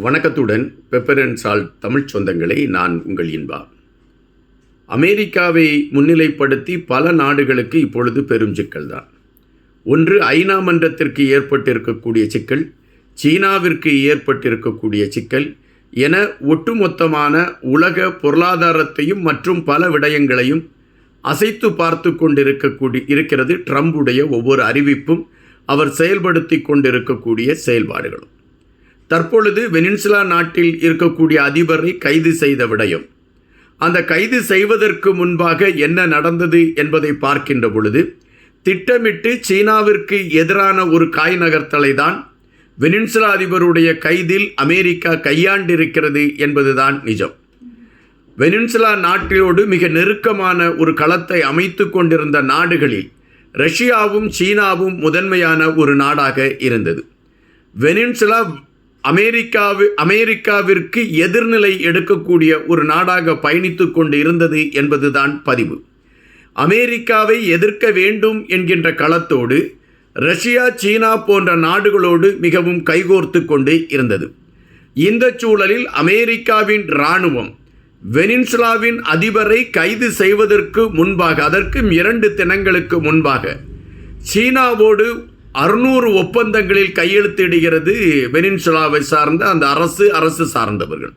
வணக்கத்துடன் pepper and salt Tamil நான் உங்கள் இன்பா. அமெரிக்காவை முன்னிலைப்படுத்தி பல நாடுகளுக்கு இப்பொழுது பெரும் சிக்கல் தான். ஒன்று ஐநா மன்றத்திற்கு ஏற்பட்டிருக்கக்கூடிய சிக்கல் சீனாவிற்கு ஏற்பட்டிருக்கக்கூடிய சிக்கல் என ஒட்டுமொத்தமான உலக பொருளாதாரத்தையும் மற்றும் பல விடயங்களையும் அசைத்து பார்த்து கொண்டிருக்கக்கூடிய இருக்கிறது ட்ரம்புடைய ஒவ்வொரு அறிவிப்பும் அவர் செயல்படுத்தி கொண்டிருக்கக்கூடிய செயல்பாடுகளும். தற்பொழுது வெனின்சுலா நாட்டில் இருக்கக்கூடிய அதிபரை கைது செய்த விடயம். அந்த கைது செய்வதற்கு முன்பாக என்ன நடந்தது என்பதை பார்க்கின்ற பொழுது திட்டமிட்டு சீனாவிற்கு எதிரான ஒரு காய் நகர்த்தலை தான் வெனின்சுலா அதிபருடைய கைதில் அமெரிக்கா கையாண்டிருக்கிறது என்பதுதான் நிஜம். வெனின்சுலா நாட்டிலோடு மிக நெருக்கமான ஒரு களத்தை அமைத்து கொண்டிருந்த நாடுகளில் ரஷ்யாவும் சீனாவும் முதன்மையான ஒரு நாடாக இருந்தது. வெனின்சுலா அமெரிக்காவு அமெரிக்காவிற்கு எதிர்நிலை எடுக்கக்கூடிய ஒரு நாடாக பயணித்து கொண்டு இருந்தது என்பதுதான் பதிவு. அமெரிக்காவை எதிர்க்க வேண்டும் என்கின்ற களத்தோடு ரஷ்யா சீனா போன்ற நாடுகளோடு மிகவும் கைகோர்த்து கொண்டு இருந்தது. இந்த சூழலில் அமெரிக்காவின் இராணுவம் வெனின்சுலாவின் அதிபரை கைது செய்வதற்கு முன்பாக அதற்கும் இரண்டு தினங்களுக்கு முன்பாக சீனாவோடு அறுநூறு ஒப்பந்தங்களில் கையெழுத்திடுகிறது வெனின்சுலாவை சார்ந்த அந்த அரசு அரசு சார்ந்தவர்கள்.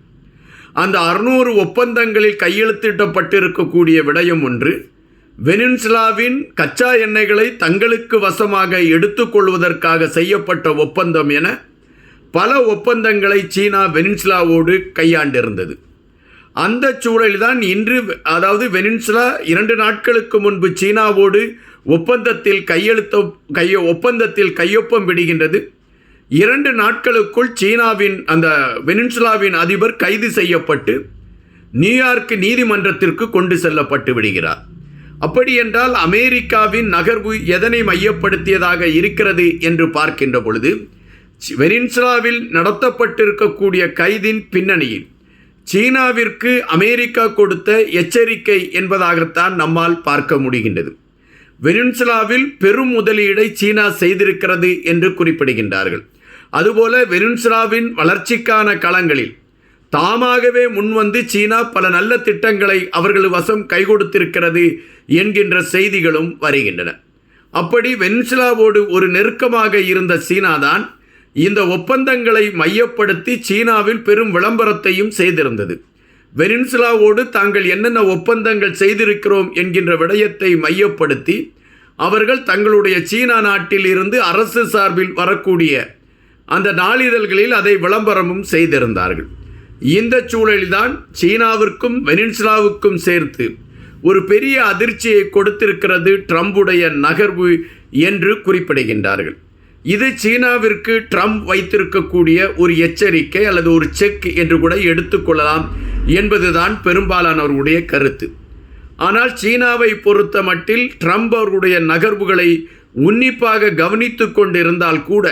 அந்த அறுநூறு ஒப்பந்தங்களில் கையெழுத்திடப்பட்டிருக்கக்கூடிய விடயம் ஒன்று வெனின்சுலாவின் கச்சா எண்ணெய்களை தங்களுக்கு வசமாக எடுத்துக்கொள்வதற்காக செய்யப்பட்ட ஒப்பந்தம் என பல ஒப்பந்தங்களை சீனா வெனின்சுலாவோடு கையாண்டிருந்தது. அந்த சூழலில்தான் இன்று அதாவது வெனின்சுலா இரண்டு நாட்களுக்கு முன்பு சீனாவோடு ஒப்பந்தத்தில் கையெழுத்த கைய ஒப்பந்தத்தில் கையொப்பம் விடுகின்றது. இரண்டு நாட்களுக்குள் சீனாவின் அந்த வெனின்சுலாவின் அதிபர் கைது செய்யப்பட்டு நியூயார்க் நீதிமன்றத்திற்கு கொண்டு செல்லப்பட்டு விடுகிறார். அப்படி என்றால் அமெரிக்காவின் நகர்வு எதனை மையப்படுத்தியதாக இருக்கிறது என்று பார்க்கின்ற பொழுது வெனின்சுலாவில் நடத்தப்பட்டிருக்கக்கூடிய கைதின் பின்னணியில் சீனாவிற்கு அமெரிக்கா கொடுத்த எச்சரிக்கை என்பதாகத்தான் நம்மால் பார்க்க முடிகின்றது. வெனின்சுலாவில் பெரும் முதலீடை சீனா செய்திருக்கிறது என்று குறிப்பிடுகின்றார்கள். அதுபோல வெனின்சுலாவின் வளர்ச்சிக்கான களங்களில் தாமாகவே முன்வந்து சீனா பல நல்ல திட்டங்களை அவர்கள் வசம் கை கொடுத்திருக்கிறது என்கின்ற செய்திகளும் வருகின்றன. அப்படி வெனின்சுலாவோடு ஒரு நெருக்கமாக இருந்த சீனாதான் இந்த ஒப்பந்தங்களை மையப்படுத்தி சீனாவில் பெரும் விளம்பரத்தையும் செய்திருந்தது. வெனின்சுலாவோடு தாங்கள் என்னென்ன ஒப்பந்தங்கள் செய்திருக்கிறோம் என்கின்ற விடயத்தை மையப்படுத்தி அவர்கள் தங்களுடைய சீனா நாட்டில் இருந்து அரசு சார்பில் வரக்கூடிய அந்த நாளிதழ்களில் அதை விளம்பரமும் செய்திருந்தார்கள். இந்த சூழலில்தான் சீனாவிற்கும் வெனின்சுலாவுக்கும் சேர்த்து ஒரு பெரிய அதிர்ச்சியை கொடுத்திருக்கிறது ட்ரம்புடைய நகர்வு என்று குறிப்பிடுகின்றார்கள். இது சீனாவிற்கு ட்ரம்ப் வைத்திருக்கக்கூடிய ஒரு எச்சரிக்கை அல்லது ஒரு செக் என்று கூட எடுத்துக்கொள்ளலாம் என்பதுதான் பெரும்பாலானவர்களுடைய கருத்து. ஆனால் சீனாவை பொறுத்த மட்டில் ட்ரம்ப் அவர்களுடைய நகர்வுகளை உன்னிப்பாக கவனித்து கொண்டிருந்தால் கூட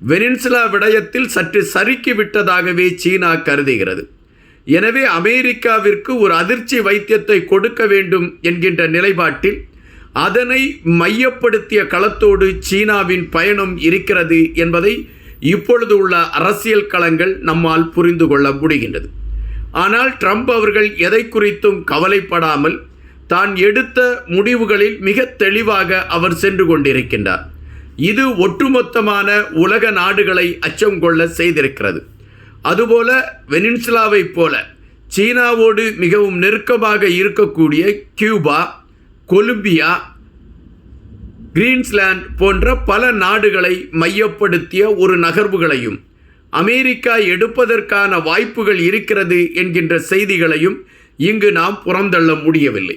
வெனின்சுலா விடயத்தில் சற்று சறுக்கி விட்டதாகவே சீனா கருதுகிறது. எனவே அமெரிக்காவிற்கு ஒரு அதிர்ச்சி வைத்தியத்தை கொடுக்க வேண்டும் என்கின்ற நிலைப்பாட்டில் அதனை மையப்படுத்திய களத்தோடு சீனாவின் பயணம் இருக்கிறது என்பதை இப்பொழுது உள்ள அரசியல் களங்கள் நம்மால் புரிந்து கொள்ள முடிகின்றது. ஆனால் ட்ரம்ப் அவர்கள் எதை குறித்தும் கவலைப்படாமல் தான் எடுத்த முடிவுகளில் மிக தெளிவாக அவர் சென்று கொண்டிருக்கின்றார். இது ஒட்டுமொத்தமான உலக நாடுகளை அச்சம் கொள்ள செய்திருக்கிறது. அதுபோல வெனின்சுலாவைப் போல சீனாவோடு மிகவும் நெருக்கமாக இருக்கக்கூடிய கியூபா கொலம்பியா கிரீன்ஸ்லாண்ட் போன்ற பல நாடுகளை மையப்படுத்திய ஒரு நகர்வுகளையும் அமெரிக்கா எடுப்பதற்கான வாய்ப்புகள் இருக்கிறது என்கின்ற செய்திகளையும் இங்கு நாம் புறந்தள்ள முடியவில்லை.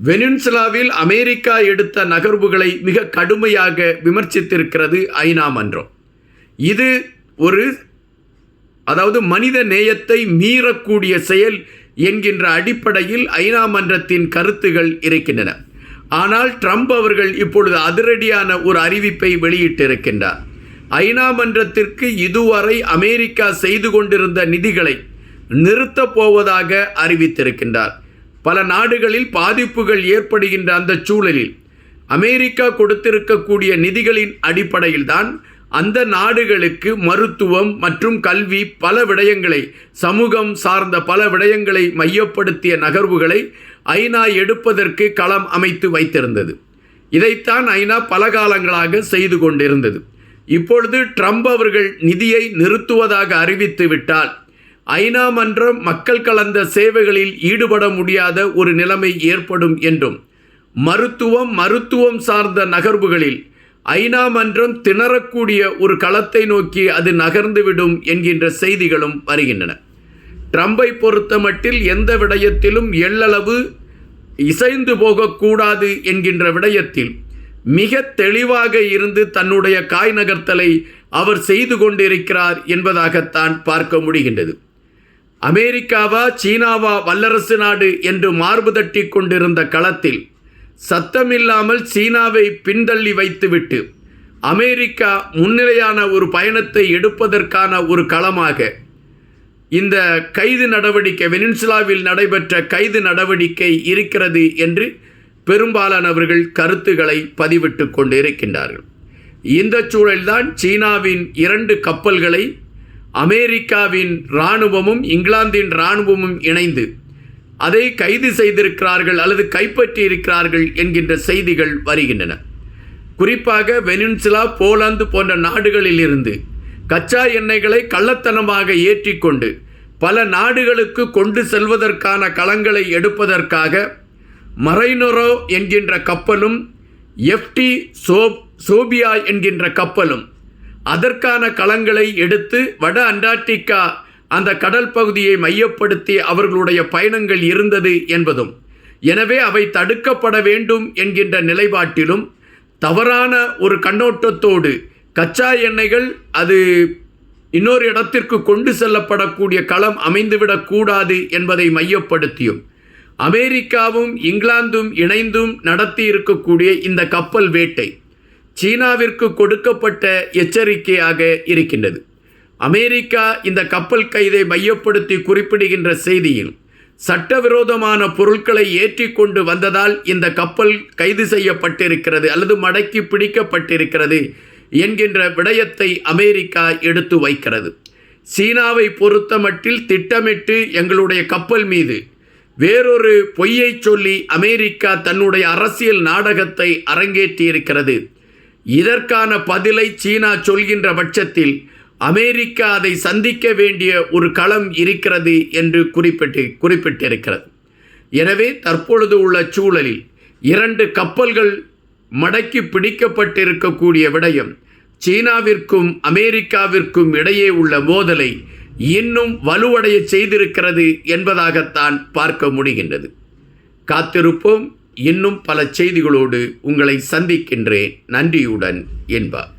வெனின்சுலாவில் அமெரிக்கா எடுத்த நகர்வுகளை மிக கடுமையாக விமர்சித்திருக்கிறது ஐநா மன்றம். இது ஒரு அதாவது மனித நேயத்தை மீறக்கூடிய செயல் என்கின்ற அடிப்படையில் ஐநா மன்றத்தின் கருத்துகள் இருக்கின்றன. ஆனால் ட்ரம்ப் அவர்கள் இப்பொழுது அதிரடியான ஒரு அறிவிப்பை வெளியிட்டிருக்கின்றார். ஐநா மன்றத்திற்கு இதுவரை அமெரிக்கா செய்து கொண்டிருந்த நிதிகளை நிறுத்தப் போவதாக அறிவித்திருக்கின்றார். பல நாடுகளில் பாதிப்புகள் ஏற்படுகின்ற அந்த சூழலில் அமெரிக்கா கொடுத்திருக்கக்கூடிய நிதிகளின் அடிப்படையில்தான் அந்த நாடுகளுக்கு மருத்துவம் மற்றும் கல்வி பல விடயங்களை சமூகம் சார்ந்த பல விடயங்களை மையப்படுத்திய நகர்வுகளை ஐநா எடுப்பதற்கு களம் அமைத்து வைத்திருந்தது. இதைத்தான் ஐநா பல காலங்களாக செய்து கொண்டிருந்தது. இப்பொழுது ட்ரம்ப் அவர்கள் நிதியை நிறுத்துவதாக அறிவித்து விட்டால் ஐநா மன்றம் மக்கள் கலந்த சேவைகளில் ஈடுபட முடியாத ஒரு நிலைமை ஏற்படும் என்றும் மருத்துவம் மருத்துவம் சார்ந்த நகர்வுகளில் ஐநா மன்றம் திணறக்கூடிய ஒரு களத்தை நோக்கி அது நகர்ந்துவிடும் என்கின்ற செய்திகளும் வருகின்றன. ட்ரம்பை பொறுத்தமட்டில் எந்த விடயத்திலும் எள்ளளவு இசைந்து போகக்கூடாது என்கின்ற விடயத்தில் மிக தெளிவாக இருந்து தன்னுடைய காய் நகர்த்தலை அவர் செய்து கொண்டிருக்கிறார் என்பதாகத்தான் பார்க்க முடிகின்றது. அமெரிக்காவா சீனாவா வல்லரசு நாடு என்று மார்பு தட்டி கொண்டிருந்த களத்தில் சத்தமில்லாமல் சீனாவை பின்தள்ளி வைத்துவிட்டு அமெரிக்கா முன்னிலையான ஒரு பயணத்தை எடுப்பதற்கான ஒரு களமாக இந்த கைது நடவடிக்கை வெனின்சுலாவில் நடைபெற்ற கைது நடவடிக்கை இருக்கிறது என்று பெரும்பாலானவர்கள் கருத்துக்களை பதிவிட்டு கொண்டிருக்கின்றார்கள். இந்த சூழல்தான் சீனாவின் இரண்டு கப்பல்களை அமெரிக்காவின் இராணுவமும் இங்கிலாந்தின் இராணுவமும் இணைந்து அதை கைது செய்திருக்கிறார்கள் அல்லது கைப்பற்றி இருக்கிறார்கள் என்கின்ற செய்திகள் வருகின்றன. குறிப்பாக வெனின்சுலா போலாந்து போன்ற நாடுகளில் இருந்து கச்சா எண்ணெய்களை கள்ளத்தனமாக ஏற்றிக்கொண்டு பல நாடுகளுக்கு கொண்டு செல்வதற்கான களங்களை எடுப்பதற்காக மரைனொரோ என்கின்ற கப்பலும் எஃப்டி சோப் சோபியா என்கின்ற கப்பலும் அதற்கான களங்களை எடுத்து வட அண்டார்டிகா அந்த கடல் பகுதியை மையப்படுத்தி அவர்களுடைய பயணங்கள் இருந்தது என்பதும் எனவே அவை தடுக்கப்பட வேண்டும் என்கின்ற நிலைப்பாட்டிலும் தவறான ஒரு கண்ணோட்டத்தோடு கச்சா எண்ணெய்கள் அது இன்னொரு இடத்திற்கு கொண்டு செல்லப்படக்கூடிய களம் அமைந்துவிடக்கூடாது என்பதை மையப்படுத்தியும் அமெரிக்காவும் இங்கிலாந்தும் இணைந்தும் நடத்தி இருக்கக்கூடிய இந்த கப்பல் வேட்டை சீனாவிற்கு கொடுக்கப்பட்ட எச்சரிக்கையாக இருக்கின்றது. அமெரிக்கா இந்த கப்பல் கைதை மையப்படுத்தி குறிப்பிடுகின்ற செய்தியில் சட்டவிரோதமான பொருட்களை ஏற்றிக்கொண்டு வந்ததால் இந்த கப்பல் கைது செய்யப்பட்டிருக்கிறது அல்லது மடக்கி பிடிக்கப்பட்டிருக்கிறது என்கின்ற விடயத்தை அமெரிக்கா எடுத்து வைக்கிறது. சீனாவை பொறுத்தமட்டில் திட்டமிட்டு எங்களுடைய கப்பல் மீது வேறொரு பொய்யை சொல்லி அமெரிக்கா தன்னுடைய அரசியல் நாடகத்தை அரங்கேற்றியிருக்கிறது. இதற்கான பதிலை சீனா சொல்கின்ற பட்சத்தில் அமெரிக்கா அதை சந்திக்க வேண்டிய ஒரு களம் இருக்கிறது என்று குறிப்பிட்டு குறிப்பிட்டிருக்கிறது. எனவே தற்பொழுது உள்ள சூழலில் இரண்டு கப்பல்கள் மடக்கி பிடிக்கப்பட்டிருக்கக்கூடிய விடயம் சீனாவிற்கும் அமெரிக்காவிற்கும் இடையே உள்ள மோதலை இன்னும் வலுவடைய செய்திருக்கிறது என்பதாகத்தான் பார்க்க முடிகின்றது. காத்திருப்போம். இன்னும் பல செய்திகளோடு உங்களை சந்திக்கின்றேன். நன்றியுடன் என்பார்.